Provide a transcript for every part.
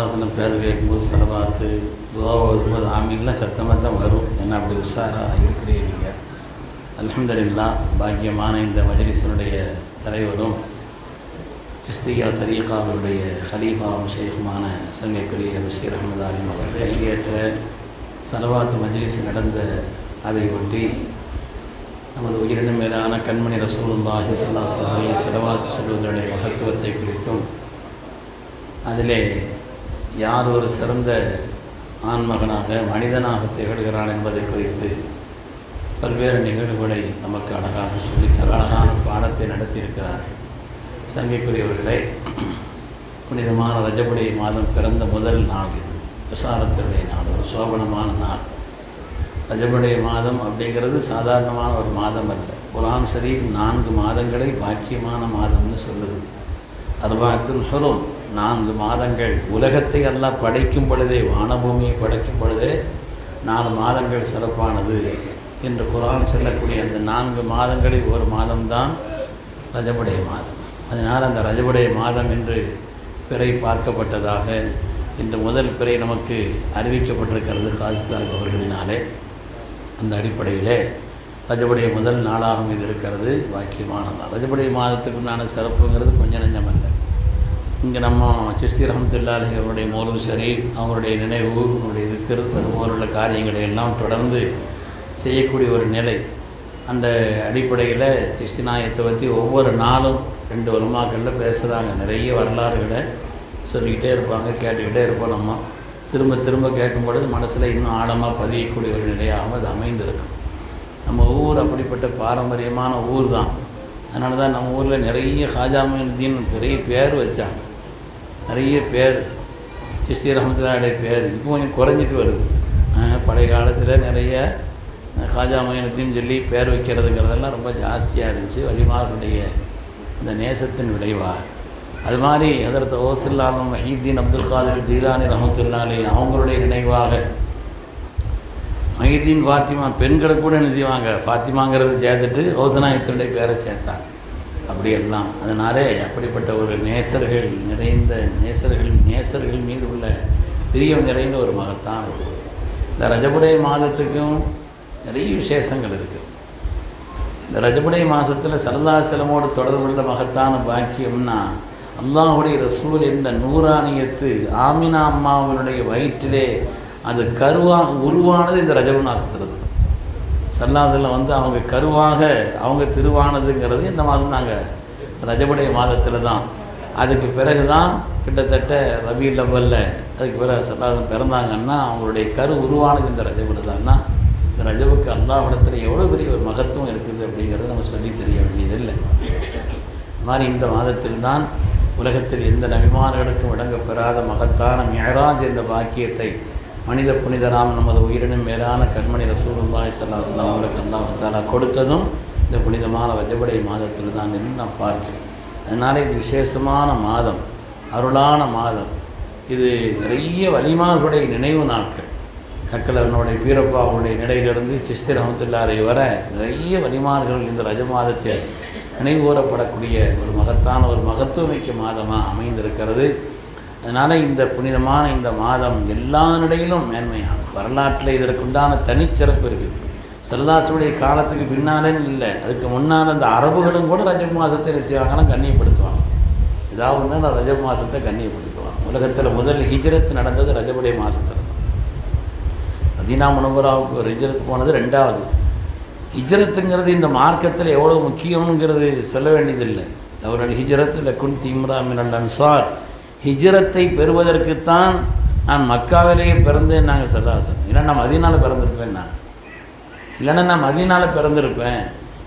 சல்லாசனம் பேர் கேட்கும்போது செலவாத்து துவா வரும்போது ஆமீன்லாம் சத்தமாக தான் வரும். ஏன்னா அப்படி உஷாராக இருக்கிறீங்க? நீங்கள் அலமதுல்லா பாக்கியமான இந்த மஜ்லிஸினுடைய தலைவரும் கிறிஸ்தியா தரீகாவுடைய ஹலீஃபாவும் ஷேഖுமான சங்கைக்குரிய பஷீர் அஹமது அலின் சங்கையேற்ற சலவாத்து மஜ்லிஸ் நடந்த அதை ஒட்டி நமது உயிரின மேலான கண்மணி ரசூலுல்லாஹி சலாஹி செலவாத்து சொல்வதனுடைய மகத்துவத்தை குறித்தும் அதிலே யார் ஒரு சிறந்த ஆண்மகனாக மனிதனாக திகழ்கிறான் என்பதை குறித்து பல்வேறு நிகழ்வுகளை நமக்கு அழகாக சொல்லி அழகான பாடத்தை நடத்தியிருக்கிறார்கள் சங்கைக்குரியவர்களே. புனிதமான ரஜபுடை மாதம் பிறந்த முதல் நாள் இது. விசாரத்தினுடைய நாள் ஒரு சோபனமான நாள். ரஜபுடைய மாதம் அப்படிங்கிறது சாதாரணமான ஒரு மாதம் அல்ல. குரான் ஷரீஃப் நான்கு மாதங்களை பாக்கியமான மாதம்னு சொல்லுது. அர்பாத்துல் ஹுரும். நான்கு மாதங்கள் உலகத்தை எல்லாம் படைக்கும் பொழுதே வானபூமியை படைக்கும் பொழுதே நாலு மாதங்கள் சிறப்பானது என்று குரான் சொல்லக்கூடிய அந்த நான்கு மாதங்களில் ஒரு மாதம்தான் ரஜபுடைய மாதம். அதனால் அந்த ரஜபுடைய மாதம் என்று பிறை பார்க்கப்பட்டதாக இன்று முதல் பிறை நமக்கு அறிவிக்கப்பட்டிருக்கிறது காசிசாக் அவர்களினாலே. அந்த அடிப்படையிலே ரஜபுடைய முதல் நாளாகவும் இது இருக்கிறது வாக்கியமான நாள் ரஜபுடைய மாதத்துக்கு உண்டான சிறப்புங்கிறது கொஞ்சம் நெஞ்சமல்ல இங்கே நம்ம சிஸ்தி ரஹமத்துல்லாஹி அவருடைய மோலது ஷரீஃப் அவருடைய நினைவு அவருடைய இதுக்கு அதுபோலுள்ள காரியங்களை எல்லாம் தொடர்ந்து செய்யக்கூடிய ஒரு நிலை. அந்த அடிப்படையில் சிஸ்தி நாயத்தை பற்றி ஒவ்வொரு நாளும் ரெண்டு வருமாக்களில் பேசுகிறாங்க நிறைய வரலாறுகளை சொல்லிக்கிட்டே இருப்பாங்க கேட்டுக்கிட்டே இருப்போம் நம்ம. திரும்ப திரும்ப கேட்கும்பொழுது மனசில் இன்னும் ஆழமாக பதியக்கூடிய ஒரு நிலையாக அது அமைந்திருக்கும். நம்ம ஊர் அப்படிப்பட்ட பாரம்பரியமான ஊர் தான். அதனால தான் நம்ம ஊரில் நிறைய ஹாஜாமுதீன் பெரிய பேர் வச்சாங்க. நிறைய பேர் சிஸ்தி ரஹமத்துல்லாடைய பேர் இப்போ கொஞ்சம் குறைஞ்சிட்டு வருது. பழைய காலத்தில் நிறைய காஜா மகனத்தையும் சொல்லி பேர் வைக்கிறதுங்கிறதெல்லாம் ரொம்ப ஜாஸ்தியாக இருந்துச்சு. வலிமார்களுடைய அந்த நேசத்தின் விளைவாக அது மாதிரி ஹதரத் ஓசில்லாலும் மஹீதீன் அப்துல் காதர் ஜீலானி ரஹமத்துல்லாலே அவங்களுடைய நினைவாக மஹீதீன் ஃபாத்திமா பெண்களை கூட என்ன செய்வாங்க? ஃபாத்திமாங்கிறது சேர்த்துட்டு ஓசனாயத்தினுடைய பேரை சேர்த்தாங்க. அப்படியெல்லாம். அதனாலே அப்படிப்பட்ட ஒரு நேசர்கள் நிறைந்த நேசர்கள் நேசர்கள் மீது உள்ள பிரியம் நிறைந்த ஒரு மகத்தான் ஒரு இந்த ரஜபுடைய மாதத்துக்கும் நிறைய விசேஷங்கள் இருக்குது இந்த ரஜபுடைய மாதத்தில் சரதாசலமோடு தொடர்புள்ள மகத்தான பாக்கியம்னா அல்லாஹுடைய ரசூல் என்ற நூறானியத்து ஆமினா அம்மாவினுடைய வயிற்றிலே அது கருவாக உருவானது இந்த ரஜபு மாசத்தில் தான் வந்து அவங்க கருவாக அவங்க திருவானதுங்கிறது இந்த மாதம் நாங்கள் ரஜபுடைய மாதத்தில் தான். அதுக்கு பிறகு தான் கிட்டத்தட்ட ரபி லெவலில் அதுக்கு பிறகு சல்லாசலம் பிறந்தாங்கன்னா அவங்களுடைய கரு உருவானது இந்த ரஜபுல தான்னா இந்த ரஜபுக்கு அல்லாஹிடத்தில் எவ்வளோ பெரிய ஒரு மகத்துவம் இருக்குது அப்படிங்கிறத நம்ம சொல்லி தெரிய வேண்டியதில்லை. மாதிரி இந்த மாதத்தில் தான் உலகத்தில் எந்த நபிமார்களுக்கும் வழங்கப்பெறாத மகத்தான மியராஜ் என்ற பாக்கியத்தை மனித புனிதராம் நமது உயிரினும் மேலான கண்மணி ரசூலுல்லாஹி ஸல்லல்லாஹு அவங்களுக்கு அல்லாஹ் கொடுத்ததும் இந்த புனிதமான ரஜபடை மாதத்தில் தான் என்று நாம் பார்க்கிறோம். அதனால் இது விசேஷமான மாதம் அருளான மாதம். இது நிறைய வலிமார்களுடைய நினைவு நாட்கள். கக்கலவனுடைய பீரப்பாவுடைய நிலையிலிருந்து சிஸ்தி ரஹமத்துல்லாரை வர நிறைய வலிமார்கள் இந்த ரஜ மாதத்தில் நினைவுகூரப்படக்கூடிய ஒரு மகத்தான ஒரு மகத்துவமிக்க மாதமாக அமைந்திருக்கிறது. அதனால் இந்த புனிதமான இந்த மாதம் எல்லா நிலையிலும் மேன்மையானது வரலாற்றில் இதற்குண்டான தனிச்சிறப்பு இருக்குது. சரதாசுடைய காலத்துக்கு பின்னாலேன்னு இல்லை. அதுக்கு முன்னால் அந்த அரபுகளும் கூட ரஜப் மாதத்தை என்ன செய்வாங்கன்னா கண்ணியப்படுத்துவாங்க ஏதாவது ஒன்று ரஜப் மாதத்தை கண்ணியப்படுத்துவாங்க. உலகத்தில் முதல் ஹிஜ்ரத் நடந்தது ரஜபுடைய மாதத்தில் தான். மதீனா முனவராவுக்கு ஒரு ஹிஜ்ரத் போனது ரெண்டாவது. ஹிஜ்ரத்துங்கிறது இந்த மார்க்கத்தில் எவ்வளோ முக்கியம்ங்கிறது சொல்ல வேண்டியதில்லை. அவர்கள் ஹிஜ்ரத் லக்குன் தீம்ரா மினல் அன்சார். ஹிஜ்ரத்தை பெறுவதற்குத்தான் நான் மக்காவிலேயே பிறந்தேன் நாங்கள் சதாசனம் இல்லைன்னா நான் மதீனாவில் பிறந்திருப்பேன் நான். இல்லைன்னா நான் மதீனாவில் பிறந்திருப்பேன்.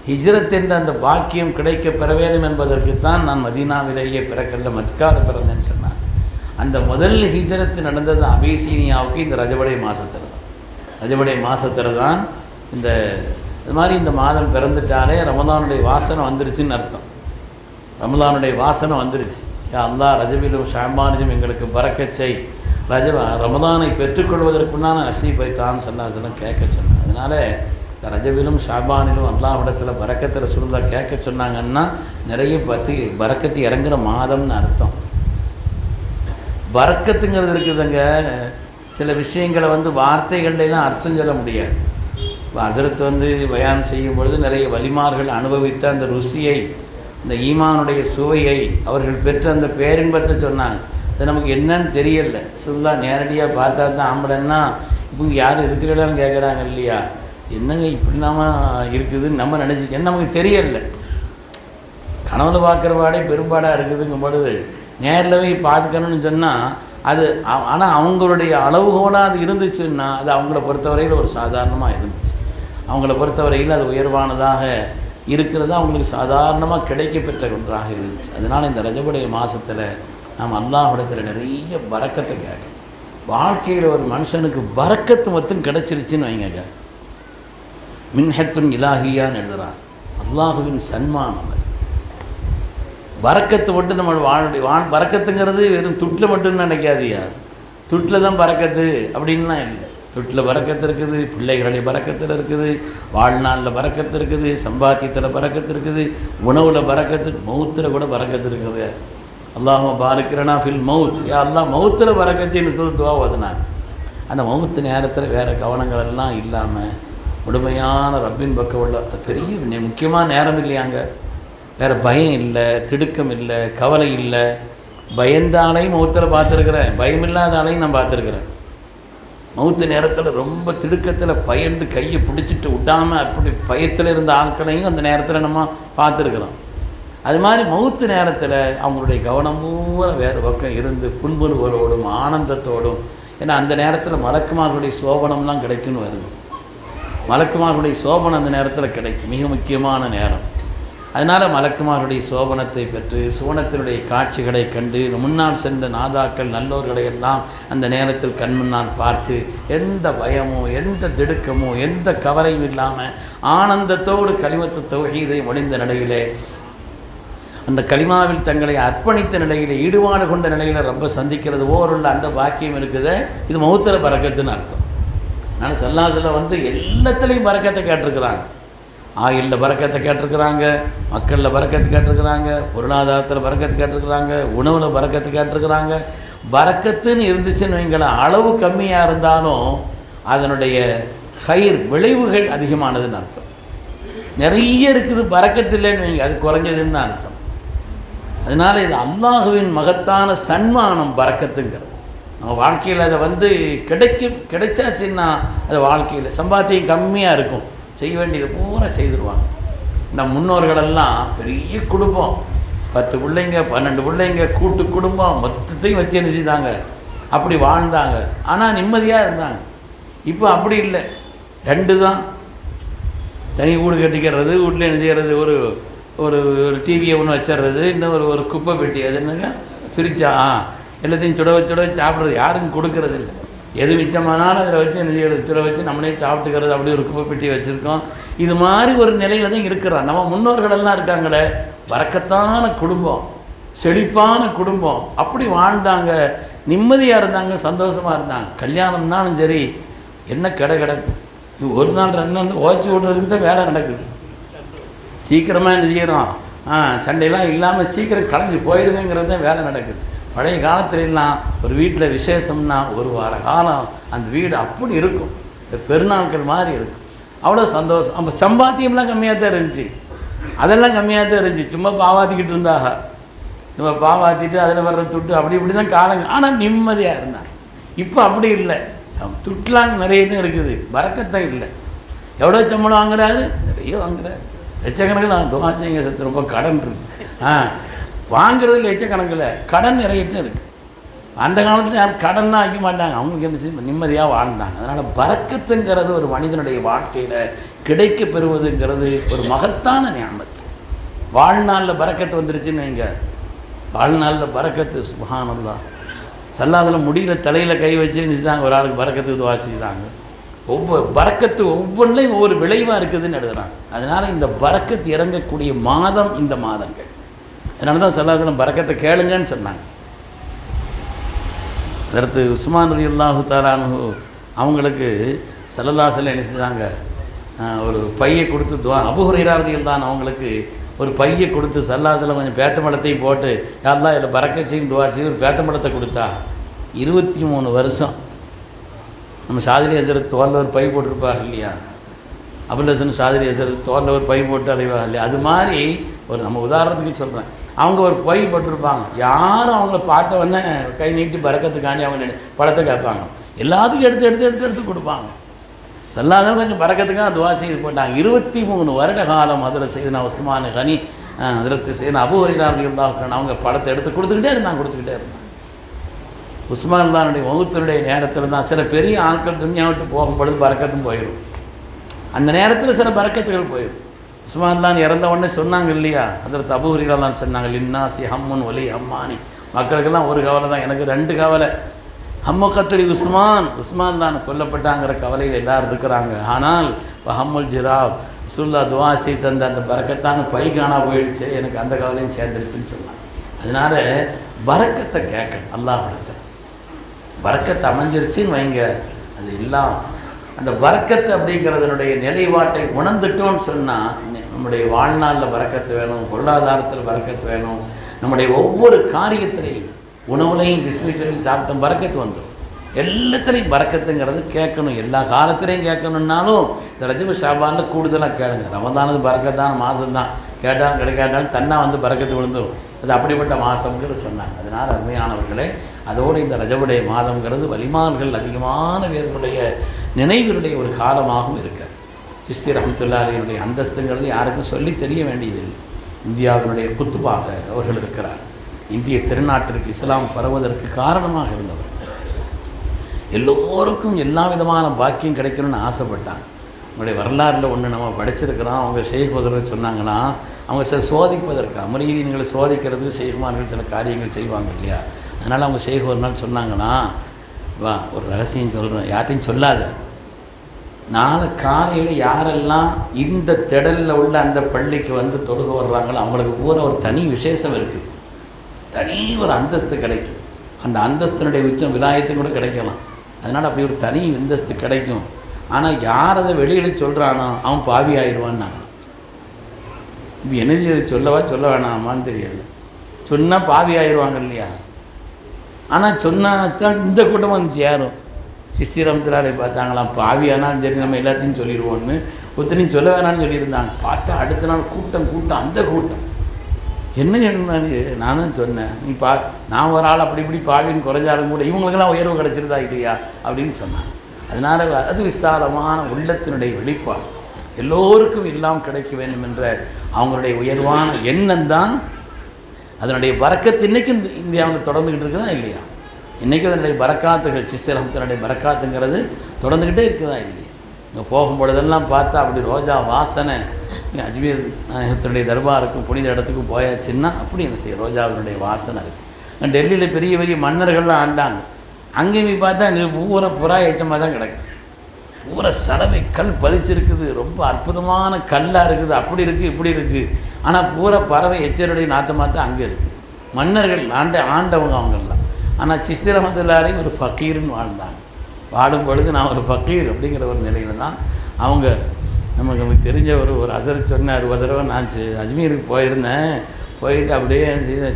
ஹிஜ்ரத் என்ற அந்த பாக்கியம் கிடைக்க பெற வேண்டும் என்பதற்குத்தான் நான் மதீனாவிலேயே பிறக்கல மத்காவில் பிறந்தேன்னு சொன்னான் அந்த முதல் ஹிஜ்ரத் நடந்தது அபிசீனியாவுக்கு இந்த ரஜபடை மாதத்தில் தான். ரஜபடை மாதத்தில் தான் இந்த இது மாதிரி இந்த மாதம் பிறந்துட்டாலே ரமதானுடைய வாசனை வந்துருச்சுன்னு அர்த்தம். ரமதானுடைய வாசனை வந்துருச்சு. அல்லா அல்லாஹ் ரஜபிலும் ஷாம்பானிலும் எங்களுக்கு பறக்கச் செய். ரஜப ரமதானை பெற்றுக்கொள்வதற்குண்டான நசீபை தான் சன்னாசனம் கேட்க சொன்னேன் அதனால் இந்த ரஜவிலும் ஷாபானிலும் அல்லாவிடத்தில் பறக்கத்தில் சுருந்தால் கேட்க சொன்னாங்கன்னா நிறைய பற்றி பறக்கத்து இறங்குற மாதம்னு அர்த்தம். பறக்கத்துங்கிறது இருக்குதுங்க. சில விஷயங்களை வந்து வார்த்தைகள்லாம் அர்த்தம் சொல்ல முடியாது. இப்போ அசரத் வந்து பயான் செய்யும் பொழுது நிறைய வலிமார்கள் அனுபவித்த அந்த ருசியை இந்த ஈமானுடைய சுவையை அவர்கள் பெற்ற அந்த பேரின்பத்தை சொன்னாங்க. அது நமக்கு என்னன்னு தெரியல. சுல்லா நேரடியாக பார்த்தா தான் ஆம்பளைன்னா இப்போ யார் இருக்கிறான்னு கேட்குறாங்க இல்லையா? என்னங்க இப்படிலாமா இருக்குதுன்னு நம்ம நினச்சிக்க நமக்கு தெரியல. கனவுல பார்க்குற பாடே பெரும்பாடாக இருக்குதுங்கும் பொழுது நேரில் போய் பார்த்துக்கணும்னு சொன்னால் அது ஆனால் அவங்களுடைய அளவுகோலாக அது இருந்துச்சுன்னா அது அவங்கள பொறுத்தவரையில் ஒரு சாதாரணமாக இருந்துச்சு. அவங்கள பொறுத்தவரையில் அது உயர்வானதாக இருக்கிறது அவங்களுக்கு சாதாரணமாக கிடைக்க பெற்ற ஒன்றாக இருந்துச்சு. அதனால் இந்த ரஜபுடைய மாதத்தில் நாம் அல்லாஹிடத்தில் நிறைய பறக்கத்தை கேட்கணும் வாழ்க்கையில் ஒரு மனுஷனுக்கு பறக்கத்து மட்டும் கிடச்சிருச்சுன்னு வைங்க மின்ஹத்துன் இலாகியான்னு எழுதுகிறான் அல்லாஹுவின் சன்மானம் அது பறக்கத்து மட்டும் நம்ம வாழ வா பறக்கத்துங்கிறது வெறும் துட்டில் மட்டும்னு நினைக்காதியா? துட்டில் தான் பறக்கத்து அப்படின்லாம் இல்லை. தொட்டில் பறக்கத்து இருக்குது பிள்ளைகளுடைய பறக்கத்தில் இருக்குது வாழ்நாளில் பறக்கத்து இருக்குது சம்பாத்தியத்தில் பறக்கத்து இருக்குது உணவில் பறக்கத்து மௌத்தில் கூட பறக்கத்து இருக்குது. அல்லாஹ் பாருக்கிறனா ஃபில் மவுத் எல்லாம் மௌத்தில் மவுத்தில் பறக்கச்சுன்னு சொல்லி துவா ஓதுனா. அந்த மவுத்து நேரத்தில் வேறு கவனங்கள் எல்லாம் இல்லாமல் முழுமையான ரப்பின் பக்கம் உள்ள அது பெரிய நே- முக்கியமான நேரம் இல்லையாங்க. வேறு பயம் இல்லை திடுக்கம் இல்லை கவலை இல்லை. பயந்த ஆளையும் மௌத்தில் பார்த்துருக்குறேன். பயம் இல்லாத ஆளையும் நான் பார்த்துருக்குறேன். மௌத்து நேரத்தில் ரொம்ப திடுக்கத்தில் பயந்து கையை பிடிச்சிட்டு விடாமல் அப்படி பயத்தில் இருந்த ஆட்களையும் அந்த நேரத்தில் நம்ம பார்த்துருக்குறோம் அது மாதிரி மௌத்து நேரத்தில் அவங்களுடைய கவனம் பூரா வேறு பக்கம் இருந்து புன்முறுவலோடும் ஆனந்தத்தோடும். ஏன்னா அந்த நேரத்தில் மலக்குமார்களுடைய சோபனம்லாம் கிடைக்குன்னு வருது. மலக்குமார்களுடைய சோபனம் அந்த நேரத்தில் கிடைக்கும். மிக முக்கியமான நேரம். அதனால் மலக்குமாருடைய சோபனத்தை பெற்று சுவனத்தினுடைய காட்சிகளை கண்டு முன்னால் சென்ற நாதாக்கள் நல்லோர்களை எல்லாம் அந்த நேரத்தில் கண் முன்னால் பார்த்து எந்த பயமோ எந்த திடுக்கமோ எந்த கவலையும் இல்லாமல் ஆனந்தத்தோடு களிமத்து தொகையை முடிந்த நிலையிலே அந்த களிமாவில் தங்களை அர்ப்பணித்த நிலையில் ஈடுபாடு கொண்ட நிலையில் ரொம்ப சந்திக்கிறது ஓருள்ள அந்த பாக்கியம் இருக்குது இது மௌத்திர பறக்கத்துன்னு அர்த்தம். ஆனால் சல்லாசில் வந்து எல்லாத்துலேயும் பறக்கத்தை கேட்டிருக்கிறாங்க. ஆயிலில் பறக்கத்தை கேட்டிருக்கிறாங்க மக்களில் பறக்கத்து கேட்டிருக்கிறாங்க பொருளாதாரத்தில் பறக்கத்து கேட்டிருக்கிறாங்க உணவில் பறக்கத்து கேட்டிருக்கிறாங்க. பறக்கத்துன்னு இருந்துச்சுன்னு வைங்களேன் அளவு கம்மியாக இருந்தாலும் அதனுடைய கயிர் விளைவுகள் அதிகமானதுன்னு அர்த்தம். நிறைய இருக்குது பறக்கத்து இல்லைன்னு வைங்க அது குறைஞ்சதுன்னு தான் அர்த்தம். அதனால் இது அல்லாஹுவின் மகத்தான சன்மானம் பறக்கத்துங்கிறது. நம்ம வாழ்க்கையில் அதை வந்து கிடைக்கும் கிடைச்சாச்சுன்னா அது வாழ்க்கையில் சம்பாத்தியம் கம்மியாக இருக்கும். செய்ய வேண்டியது பூரா செய்திருவாங்க. நம் முன்னோர்களெல்லாம் பெரிய குடும்பம். பத்து பிள்ளைங்க பன்னெண்டு பிள்ளைங்க கூட்டு குடும்பம் மொத்தத்தையும் வச்சு என்ன செய்தாங்க? அப்படி வாழ்ந்தாங்க. ஆனால் நிம்மதியாக இருந்தாங்க. இப்போ அப்படி இல்லை. ரெண்டு தான். தனி வீடு கட்டிக்கிறது வீட்டில் என்ன செய்கிறது ஒரு ஒரு ஒரு டிவியை ஒன்று வச்சிடுறது இன்னும் ஒரு ஒரு குப்பை பெட்டி அது என்னங்க? ஃப்ரிட்ஜா? எல்லாத்தையும் சுட வச்சு சுட வச்சு சாப்பிட்றது. யாருக்கும் கொடுக்கறது இல்லை. எது மிச்சமானாலும் அதில் வச்சு என்ன செய்யறது துறை வச்சு நம்மளே சாப்பிட்டுக்கிறது அப்படி ஒரு குப்பை பெட்டி வச்சுருக்கோம். இது மாதிரி ஒரு நிலையில் தான் இருக்கிறோம் நம்ம முன்னோர்களெல்லாம் இருக்காங்களே வரக்கத்தான குடும்பம் செழிப்பான குடும்பம். அப்படி வாழ்ந்தாங்க நிம்மதியாக இருந்தாங்க சந்தோஷமாக இருந்தாங்க. கல்யாணம்னாலும் சரி என்ன கடை கிடக்கு? ஒரு நாள் ரெண்டு நாள் ஓச்சி விடுறதுக்கு தான் வேலை நடக்குது. சீக்கிரமாக என்ன செய்கிறோம் ஆ சண்டையெல்லாம் இல்லாமல் சீக்கிரம் கலைஞ்சு போயிடுதுங்கிறது தான் வேலை நடக்குது. பழைய காலத்துலலாம் ஒரு வீட்டில் விசேஷம்னா ஒரு வார காலம் அந்த வீடு அப்படி இருக்கும். இந்த பெருநாட்கள் மாதிரி இருக்கும். அவ்வளோ சந்தோஷம். அப்போ சம்பாத்தியம்லாம் கம்மியாக தான் இருந்துச்சு. அதெல்லாம் கம்மியாக தான் இருந்துச்சு. சும்மா பாவாத்திக்கிட்டு இருந்தாக சும்மா பாவாத்திட்டு அதில் வர்ற துட்டு அப்படி இப்படி தான் காலங்கள். ஆனால் நிம்மதியாக இருந்தாங்க. இப்போ அப்படி இல்லை. சம் துட்டுலாம் நிறைய தான் இருக்குது. வரக்கத்தான் இல்லை. எவ்வளோ சம்பளம் வாங்குறாரு? நிறைய வாங்குறாரு. லட்சக்கணக்கில் நான் துவாச்சிங்க சத்து ரொம்ப கடன் இருக்கு. ஆ. வாங்குறது லட்சக்கணக்கில் கடன் நிறைய இருக்குது அந்த காலத்தில் யாரும் கடன் ஆக்க மாட்டாங்க. அவங்களுக்கு என்ன செய்ய நிம்மதியாக வாழ்ந்தாங்க. அதனால் பறக்கத்துங்கிறது ஒரு மனிதனுடைய வாழ்க்கையில் கிடைக்க பெறுவதுங்கிறது ஒரு மகத்தான ஞாபகம் வாழ்நாளில் பறக்கத்து வந்துருச்சுன்னு வைங்க. வாழ்நாளில் பறக்கத்து சுகானந்தான் சல்லாதில் முடியல தலையில் கை வச்சு நினைச்சுதாங்க ஒரு ஆளுக்கு பறக்கத்துக்கு துவா செய்தாங்க. ஒவ்வொரு பறக்கத்து ஒவ்வொன்றையும் ஒவ்வொரு விளைவாக இருக்குதுன்னு எழுதுகிறாங்க அதனால் இந்த பறக்கத்து இறங்கக்கூடிய மாதம் இந்த மாதங்கள். அதனால தான் சல்லாசலம் பறக்கத்தை கேளுங்கன்னு சொன்னாங்க. அதற்கு உஸ்மான் ரதி அல்லாஹு அவங்களுக்கு சல்லல்லாசல் என்ன செஞ்சாங்க? ஒரு பையை கொடுத்து துவா அபுகுரையாரதிகள் தான் அவங்களுக்கு ஒரு பையை கொடுத்து சல்லாதில் கொஞ்சம் பேத்தம்பழத்தையும் போட்டு யாரெல்லாம் இதில் பறக்க செய்யும் துவா செய்து ஒரு பேத்தம்பழத்தை கொடுத்தா இருபத்தி மூணு வருஷம். நம்ம சாதிரி ஹசரத் தோலில் ஒரு பை போட்டிருப்பாங்க இல்லையா? அபுல்லசன் சாதிரி ஹசரத் தோலில் ஒரு பை போட்டு அலைவாங்க இல்லையா? அது மாதிரி ஒரு நம்ம உதாரணத்துக்கு சொல்கிறேன் அவங்க ஒரு பொய் போட்டிருப்பாங்க. யாரும் அவங்கள பார்த்த உடனே கை நீட்டி பறக்கிறதுக்காண்டி அவங்க பழத்தை கேட்பாங்க. எல்லாத்துக்கும் எடுத்து எடுத்து எடுத்து எடுத்து கொடுப்பாங்க. சொல்லாதவங்க கொஞ்சம் பறக்கிறதுக்காக துவா செய்து போட்டாங்க. இருபத்தி மூணு வருட காலம் அதில் செய்தனா உஸ்மான் கனி அதில் செய்தனா அபுஹரிரார்கள் தான் அவங்க படத்தை எடுத்து கொடுத்துக்கிட்டே இருந்தாங்க கொடுத்துக்கிட்டே இருந்தாங்க. உஸ்மான் தானுடைய வகுத்தினுடைய நேரத்தில் தான் சில பெரிய ஆட்கள் துணியாக விட்டு போகும்பொழுது பறக்கத்தும் போயிடும் அந்த நேரத்தில் சில பறக்கத்துகள் போயிடும் உஸ்மான் தான் சொன்னாங்க இல்லையா? அதில் தபுஹரிகள் தான் சொன்னாங்க லின்னாசி ஹம்முன் ஒலி அம்மானி மக்களுக்கெல்லாம் ஒரு கவலை தான் எனக்கு ரெண்டு கவலை. ஹம்மு கத்திரி உஸ்மான். உஸ்மான் தான் கொல்லப்பட்டாங்கிற கவலையில் எல்லாரும் இருக்கிறாங்க. ஆனால் ஹம்முல் ஜிராவ் சுல்லா துவாசி தந்த அந்த பறக்கத்தான பை காணா போயிடுச்சு. எனக்கு அந்த கவலையும் சேர்ந்துருச்சுன்னு சொன்னாங்க. அதனால் பறக்கத்தை கேட்கணும் அல்லாஹ்விடத்தில். பறக்கத்தை அமைஞ்சிருச்சுன்னு வைங்க. அது எல்லாம் அந்த வர்க்கத்தை அப்படிங்கிறதனுடைய நிலைப்பாட்டை உணர்ந்துட்டோம்னு சொன்னால் நம்முடைய வாழ்நாளில் பறக்கத்து வேணும் பொருளாதாரத்தில் பறக்கத்து வேணும். நம்முடைய ஒவ்வொரு காரியத்திலையும் உணவுலையும் பிஸ்மி சொல்லி சாப்பிட்டோம் பறக்கத்து வந்துடும் எல்லாத்துலேயும் பறக்கத்துங்கிறது கேட்கணும். எல்லா காலத்துலேயும் கேட்கணுன்னாலும் இந்த ரஜப ஷாபானில் கூடுதலாக கேளுங்க. ரமதானது பறக்கத்தான மாதம்தான் கேட்டாலும் கிடைக்காட்டாலும் தன்னா வந்து பறக்கத்து விழுந்துடும் அது அப்படிப்பட்ட மாதம்ங்கிறது சொன்னாங்க. அதனால் அருமையானவர்களே அதோடு இந்த ரஜவுடைய மாதம்ங்கிறது வலிமான்கள் அதிகமான பேர்களுடைய நினைவுகளுடைய ஒரு காலமாகவும் இருக்கிறது சிஸ்தி ரஹமத்துல்லாரியுடைய அந்தஸ்துங்கிறது யாருக்கும் சொல்லி தெரிய வேண்டியதில்லை. இந்தியாவினுடைய குத்துபாக அவர்கள் இருக்கிறார். இந்திய திருநாட்டிற்கு இஸ்லாம் பரவுவதற்கு காரணமாக இருந்தவர். எல்லோருக்கும் எல்லா விதமான பாக்கியம் கிடைக்கணும்னு ஆசைப்பட்டாங்க. உங்களுடைய வரலாறில் ஒன்று நம்ம படிச்சிருக்கிறோம். அவங்க ஷேக் சொன்னாங்கன்னா அவங்க சில சோதிப்பதற்கு அமரீதியங்களை சோதிக்கிறது செய்குமார்கள் சில காரியங்கள் செய்வாங்க இல்லையா? அதனால் அவங்க ஷேக் ஒரு நாள் சொன்னாங்கன்னா வா ஒரு ரகசியம் சொல்கிறேன் யார்ட்டையும் சொல்லாத. நாளை காலையில் யாரெல்லாம் இந்த திடலில் உள்ள அந்த பள்ளிக்கு வந்து தொடுக வர்றாங்களோ அவங்களுக்கு பூரா ஒரு தனி விசேஷம் இருக்குது தனி ஒரு அந்தஸ்து கிடைக்கும். அந்த அந்தஸ்தினுடைய உச்சம் விலாயத்தையும் கூட கிடைக்கலாம். அதனால் அப்படி ஒரு தனி அந்தஸ்து கிடைக்கும். ஆனால் யார் அதை வெளியில் சொல்கிறானோ அவன் பாவி ஆயிடுவான்னு இப்போ என்ன சொல்லவா சொல்ல வேணாமான்னு தெரியல. சொன்னால் பாவி ஆயிடுவாங்க இல்லையா? ஆனால் சொன்னால் தான் இந்த கூட்டம் வந்து சேரும் சிஸ்திரமத்திலாரை பார்த்தாங்களாம். பாவி ஆனாலும் சரி நம்ம எல்லாத்தையும் சொல்லிடுவோம்னு ஒத்தனையும் சொல்ல வேணாம்னு சொல்லியிருந்தாங்க. பார்த்தா அடுத்த நாள் கூட்டம் கூட்டம் அந்த கூட்டம். என்ன என்ன நான் தான் சொன்னேன். நீ பா நான் ஒரு ஆள் அப்படி இப்படி பாவின்னு குறைஞ்சாலும் கூட இவங்களுக்கெல்லாம் உயர்வு கிடச்சிருதா இல்லையா? அப்படின்னு சொன்னான் அதனால் அது விசாலமான உள்ளத்தினுடைய வெளிப்பாடு. எல்லோருக்கும் எல்லாம் கிடைக்க வேண்டும் என்ற அவங்களுடைய உயர்வான எண்ணம் தான் அதனுடைய வரக்கத்து இன்றைக்கும் இந்தியாவில் தொடர்ந்துக்கிட்டு இருக்குதா இல்லையா? இன்றைக்கி அதனுடைய பறக்காத்துகள் சிஸ்டரத்தினுடைய பறக்காத்துங்கிறது தொடர்ந்துக்கிட்டே இருக்குதா இல்லையே? இங்கே போகும்பொழுதெல்லாம் பார்த்தா அப்படி ரோஜா வாசனை அஜ்மீர் நாயகத்தினுடைய தர்பாருக்கும் புனித இடத்துக்கும் போயாச்சுன்னா அப்படி என்ன செய்யும்? ரோஜாவினுடைய வாசனை இருக்குது டெல்லியில் பெரிய பெரிய மன்னர்கள்லாம் ஆண்டாங்க. அங்கேயும் பார்த்தா எங்களுக்கு பூரா புறா எச்சமாக தான் கிடக்கும் பூரா சலவை கல் பதிச்சிருக்குது. ரொம்ப அற்புதமான கல்லாக இருக்குது. அப்படி இருக்குது இப்படி இருக்குது ஆனால் பூரா பறவை எச்சருடைய நாத்தமாக தான் அங்கே இருக்குது மன்னர்கள் ஆண்ட ஆண்டவங்க அவங்கெல்லாம். ஆனால் சிஸ்திரமத்துலாரே ஒரு ஃபக்கீர்னு வாழ்ந்தாங்க. வாடும் பொழுது நான் ஒரு ஃபக்கீர் அப்படிங்கிற ஒரு நிலையில் தான் அவங்க நமக்கு நமக்கு தெரிஞ்ச ஒரு ஒரு அசர் சொன்னார். ஒரு தடவை நான் அஜ்மீருக்கு போயிருந்தேன். போயிட்டு அப்படியே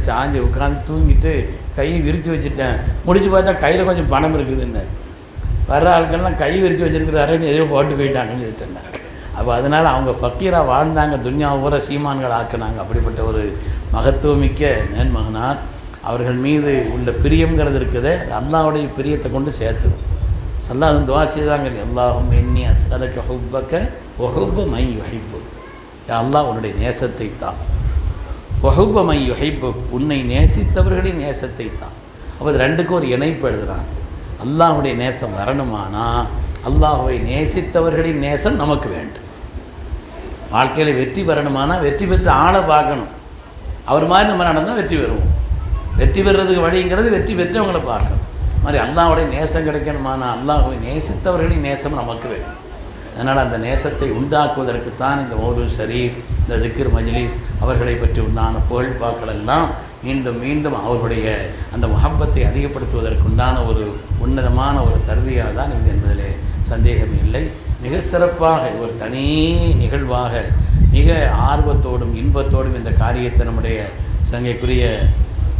சாஞ்சி உட்காந்து தூங்கிட்டு கையை விரித்து வச்சுட்டேன். முடிச்சு பார்த்தா கையில் கொஞ்சம் பணம் இருக்குதுன்னு வர்ற ஆட்கள்லாம் கை விரித்து வச்சுருக்கிறாருன்னு எதையோ போட்டு போயிட்டாங்கன்னு சொல்லி சொன்னாங்க அப்போ அதனால் அவங்க ஃபக்கீராக வாழ்ந்தாங்க. துன்யா பூரா சீமான்கள் ஆக்குனாங்க. அப்படிப்பட்ட ஒரு மகத்துவமிக்க நேன்மகனார் அவர்கள் மீது உள்ள பிரியங்கிறது இருக்குது. அல்லாவுடைய பிரியத்தை கொண்டு சேர்த்துடும் சல்லாஹும் துவா செய்தாங்க. அல்லாஹும் எண்ணி அசலக்க ஹுப்பக்க ஒஹுப்ப மை யுஹிப்பு. அல்லாஹ் உன்னுடைய நேசத்தை தான். ஒஹுப்ப மை யுஹிப்பு. உன்னை நேசித்தவர்களின் நேசத்தை தான். அப்போ இது ரெண்டுக்கும் ஒரு இணைப்பு எழுதுறாங்க. அல்லாஹ்வுடைய நேசம் வரணுமானா? அல்லாஹுவை நேசித்தவர்களின் நேசம் நமக்கு வேண்டும். வாழ்க்கையில் வெற்றி பெறணுமானா வெற்றி பெற்று ஆளை பார்க்கணும். அவர் மாதிரி நம்ம நடந்தால் வெற்றி பெறுவோம். வெற்றி பெறுறதுக்கு வழிங்கிறது வெற்றி பெற்றவங்களை பார்க்கணும். மாதிரி அல்லாவுடைய நேசம் கிடைக்கணுமானா அல்லாஹ் நேசித்தவர்களின் நேசம் நமக்கு வேணும். அதனால் அந்த நேசத்தை உண்டாக்குவதற்குத்தான் இந்த ஓரு ஷரீஃப் இந்த திக்ர் மஜ்லிஸ் அவர்களை பற்றி உண்டான புகழ்பாக்கள் எல்லாம் மீண்டும் மீண்டும் அவர்களுடைய அந்த முகப்பத்தை அதிகப்படுத்துவதற்குண்டான ஒரு உன்னதமான ஒரு தருவியாக தான் இது என்பதிலே சந்தேகம் இல்லை. மிக சிறப்பாக ஒரு தனி நிகழ்வாக மிக ஆர்வத்தோடும் இன்பத்தோடும் இந்த காரியத்தை நம்முடைய சங்கைக்குரிய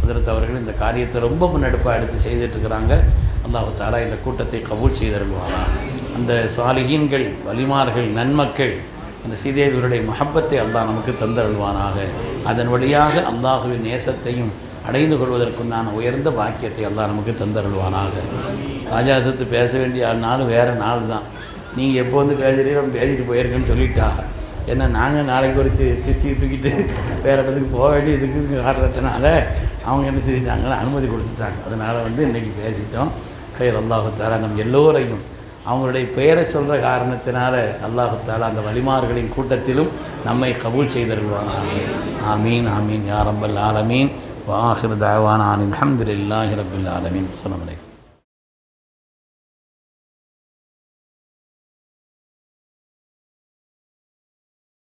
ஹதரத் அவர்கள் இந்த காரியத்தை ரொம்ப முன்னெடுப்பாக எடுத்து செய்துட்டு இருக்கிறாங்க அல்லாஹு தாலா இந்த கூட்டத்தை கபூல் செய்தருள்வாரா அந்த சாலிகீன்கள் வலிமார்கள் நன்மக்கள் அந்த சீதேவியருடைய மஹப்பத்தை அல்லாஹ் நமக்கு தந்தருள்வானாக. அதன் வழியாக அல்லாஹுவின் நேசத்தையும் அடைந்து கொள்வதற்குண்டான உயர்ந்த பாக்கியத்தை எல்லாம் நமக்கு தந்தருள்வானாக. ராஜாசத்து பேச வேண்டிய நாள் வேறு நாள் தான். நீங்கள் எப்போ வந்து பேசுகிறீங்க நம்ம பேசிட்டு போயிருக்கேன்னு சொல்லிட்டா. ஏன்னா நாங்கள் நாளைக்கு ஒரு சி- தூக்கிட்டு வேறு இடத்துக்கு போக வேண்டியதுக்கு காரணத்தினால அவங்க என்ன செஞ்சிட்டாங்கன்னா அனுமதி கொடுத்துட்டாங்க. அதனால் வந்து இன்றைக்கி பேசிட்டோம். கயிறு அல்லாஹுத்தாரா நம் எல்லோரையும் அவங்களுடைய பெயரை சொல்கிற காரணத்தினால அல்லாஹுத்தாலா அந்த வலிமார்களின் கூட்டத்திலும் நம்மை கபூல் செய்தருள்வாங்க ஆமீன் ஆமீன். யாரம்பல் ஆலமீன். வாஹிர் தாவானான் அல்ஹம்துலில்லாஹி ரப்பில் ஆலமீன். அஸ்ஸலாமு